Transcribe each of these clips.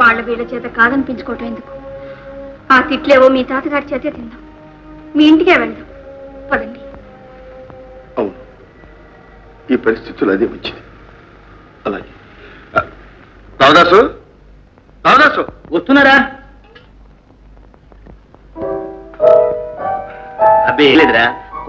వాళ్ళ వీళ్ళ చేత కాదనిపించుకోవటం ఎందుకు? ఆ తిట్లేవో మీ తాతగారి చేతే తిందాం. మీ ఇంటికే వెళ్దాం. పదండి. అవును. ఈ పరిస్థితులు అదే వచ్చింది అలాగే. రావదాసు రావదాసు వస్తున్నారా? అబ్బే ఏం లేదురా.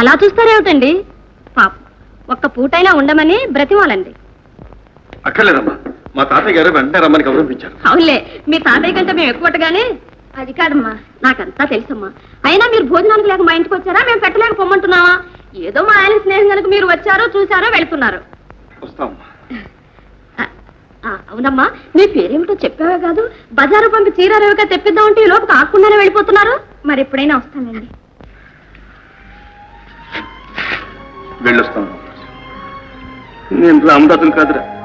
అలా చూస్తారేమిటండి? పాప ఒక్క పూటైనా ఉండమని బ్రతిమాలండి. అక్కర్లేదమ్మా. మా తాతయ్య గారు వెంటనే రమ్మని గౌరవించారు. అవునులే మీ తాతయ్య కంటే మేము ఎక్కువగానే అది కాదమ్మా. నాకంతా తెలుసమ్మా. అయినా మీరు భోజనానికి లేక మా ఇంటికి వచ్చారా? మేము పెట్టలేక పొమ్మంటున్నావా ఏదో మా ఆయన స్నేహం కనుక మీరు వచ్చారో చూసారో వెళ్తున్నారు. వస్తామమ్మా. అవునమ్మా. మీ పేరేమిటో చెప్పావే కాదు. బజారు పంపి చీర రేవుగా తెప్పిద్దామంటే ఈ లోపు కాకుండానే వెళ్ళిపోతున్నారు. మరి ఎప్పుడైనా వస్తానండి. వెళ్ళొస్తాను. నేను రామదాసులు కాదురా.